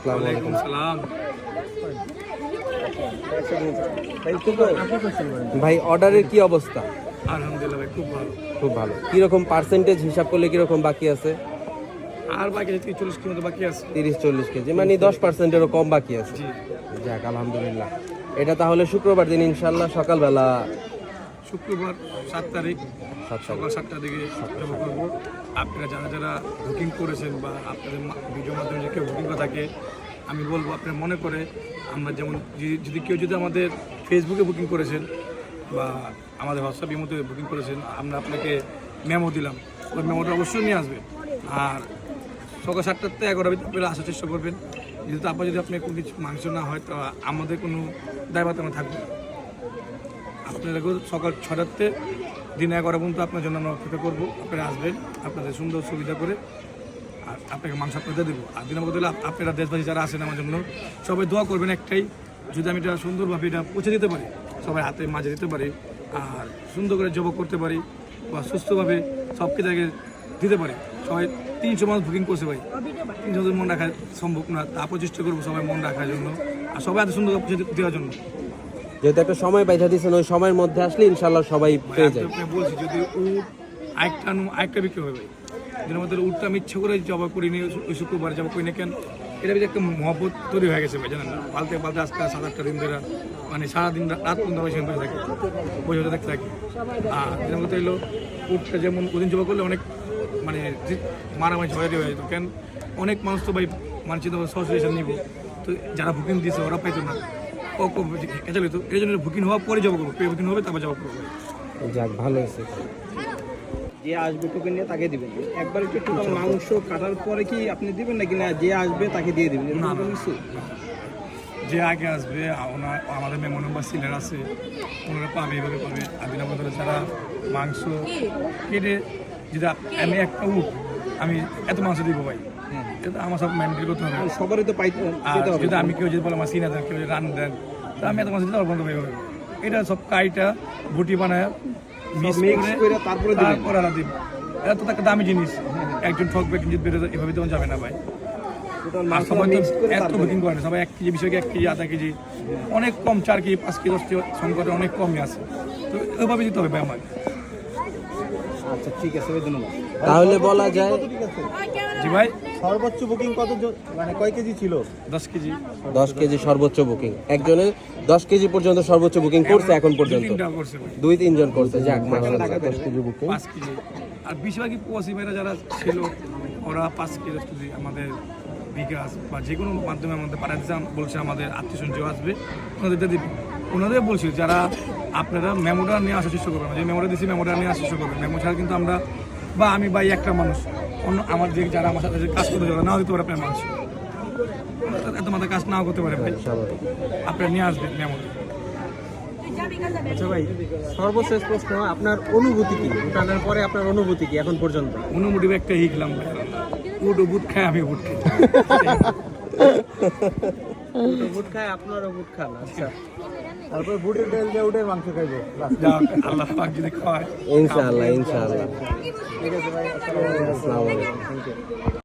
আসসালামু আলাইকুম। সালাম। ভাই অর্ডারের কি অবস্থা? আলহামদুলিল্লাহ ভাই খুব ভালো। খুব ভালো। কীরকম পার্সেন্টেজ হিসাব করলে কীরকম বাকি আছে? আর বাকি আছে চল্লিশ কিলোমিটার বাকি আছে। তিরিশ চল্লিশ কেজি মানে দশ পার্সেন্টেরও কম বাকি আছে। জি। যাক আলহামদুলিল্লাহ। এটা তাহলে শুক্রবার দিন ইনশাল্লাহ সকালবেলা শুক্রবার সাত তারিখ সকাল সাতটার দিকে জমা করব। আপনারা যারা যারা বুকিং করেছেন বা আপনাদের ভিডিওর মাধ্যমে যে কেউ বুকিং করে থাকে আমি বলব আপনার মনে করে আমরা যেমন যদি- কেউ যদি আমাদের ফেসবুকে বুকিং করেছেন বা আমাদের হোয়াটসঅ্যাপ ইমোতে বুকিং করেছেন আমরা আপনাকে মেমো দিলাম। ওই মেমোটা অবশ্যই নিয়ে আসবেন। আর সকাল সাতটার থেকে ভিতরে আপনারা আসার চেষ্টা করবেন। যেহেতু আপনার যদি আপনি কোনো কিছু মাংস না হয় তো আমাদের কোনো আমরা থাকবে না। আপনারা সকাল ছটাতে দিন এগারো পর্যন্ত আপনার জন্য আমরা অপেক্ষা করব। আপনারা আসবেন, আপনাদের সুন্দর সুবিধা করে। আর আপনাকে মাংস আপনাদের দেবো। আর দিনের মধ্যে আপনারা দেশবাসী যারা আসেন আমার জন্য, সবাই দোয়া করবেন একটাই, যদি আমি এটা সুন্দরভাবে এটা পৌঁছে দিতে পারি, সবাই হাতে মাঝে দিতে পারি, আর সুন্দর করে জব করতে পারি, বা সুস্থভাবে সব কিছু আগে দিতে পারি। সবাই তিনশো মানুষ বুকিং করছে ভাই। তিনশো মন রাখা সম্ভব না তারপর চেষ্টা করব সবাই মন রাখার জন্য। আর সবাই এত সুন্দর পৌঁছে দেওয়ার জন্য। যেহেতু একটা সময় বাইধা দিয়েছেন ওই সময়ের মধ্যে আসলে ইনশাল্লাহ সবাই পেয়ে যায়। বলছি যদি উট আরেকটা আরেকটা বিক্রি হবে যেটার মধ্যে উটটা আমি ইচ্ছে করে জবা করিনি ওই শুক্রবার জবা করিনি কেন? এটা একটা মহব্বত তৈরি হয়ে গেছে ভাই জানেন না? পালতে পালতে আজকে সাত আটটা দিন ধরে মানে সারাদিন রাত পর্যন্ত আমি সেখানে থাকি বসে দেখতে থাকি। আর যেটার মধ্যে এলো উটটা যেমন ওদিন জবা করলে অনেক মানে মারামারি ঝড়াঝড়ি হয়ে যেত কেন? অনেক মানুষ তো ভাই মানে চিন্তা সসিয়েশন নিব। তো যারা বুকিং দিয়েছে ওরা পাইতো না। কেঁচা তো এই জন্য বুকিং হওয়ার পরে জবা করব বুকিং হবে তারপর জবা করব। যাক ভালো হয়েছে। যে আসবে টোকেন নিয়ে তাকে দিবেন। একবার একটু টোটাল মাংস কাটার পরে কি আপনি দিবেন নাকি না? যে আসবে তাকে দিয়ে দিবেন না, কিছু? যে আগে আসবে ওনার আমাদের মেমো নাম্বার সিনিয়র আছে ওনারা পাবে এভাবে পাবে। আমাদের যারা মাংস কেটে যদি আমি একটা উঠ আমি এত মাংস দিব ভাই। এটা আমার সব মেনটেন করতে হবে। সবারই তো পাইতে যদি আমি কেউ যদি বলে আমার দেন কেউ যদি রান দেন তা আমি এত এটা সব কাইটা বুটি বানায় মিক্স করে করে তারপরে দিবেন। তারপরে আলাদা দিব। এটা তো একটা দামি জিনিস। একজন ঠকবে এভাবে যাবে না ভাই। টোটাল আর সবাই তো এত বুকিং করে না। সবাই এক কেজি বিষয়কে এক কেজি আধা কেজি। অনেক কম চার কেজি পাঁচ কেজি দশ কেজি সংকটে অনেক কমই আছে। তো ওইভাবে দিতে হবে আমার আচ্ছা ঠিক আছে ভাই ধন্যবাদ। তাহলে বলা যায় জি ভাই। সর্বোচ্চ বুকিং কত মানে কয় কেজি ছিল? দশ কেজি। দশ কেজি সর্বোচ্চ বুকিং একজনের দশ কেজি পর্যন্ত সর্বোচ্চ বুকিং করছে এখন দুই পর্যন্ত দুই তিনজন করছে যাক মাশাআল্লাহ, দশ কেজি বুকিং পাঁচ কেজি। আর বেশিরভাগই প্রবাসী ভাইরা যারা ছিল ওরা পাঁচ কেজি আমাদের বিকাশ বা যে কোনো মাধ্যমে আমাদের পাঠাতে চান বলছে আমাদের আত্মীয় স্বজন আসবে ওনাদের দিবে ওনাদের বলছি যারা আপনারা মেমোটা নিয়ে আসার চেষ্টা করবেন যে মেমোটা দিচ্ছি মেমোটা নিয়ে আসার চেষ্টা করবেন মেমো ছাড়া কিন্তু আমরা বা আমি বা একটা মানুষ অন্য আমার যে যারা আমার সাথে কাজ করতে যারা নাও দিতে পারে আপনার মানুষ। এত মাথা কাজ নাও করতে পারে ভাই। আপনারা নিয়ে আসবেন মেমোটা আচ্ছা ভাই সর্বশেষ প্রশ্ন আপনার অনুভূতি কি? উঠানোর পরে আপনার অনুভূতি কি এখন পর্যন্ত? অনুমোটিভ একটা হিকলাম ভাই। উট বুট খাই আমি বুট খাই। বুট খায় আপনারও বুট খান আচ্ছা। তারপর বুটের তেল দিয়ে উঠে মাংস খাইবো। আল্লাহ পাক যদি খায় ইনশাআল্লাহ ইনশাআল্লাহ। ঠিক আছে ভাই আসসালামু আলাইকুম।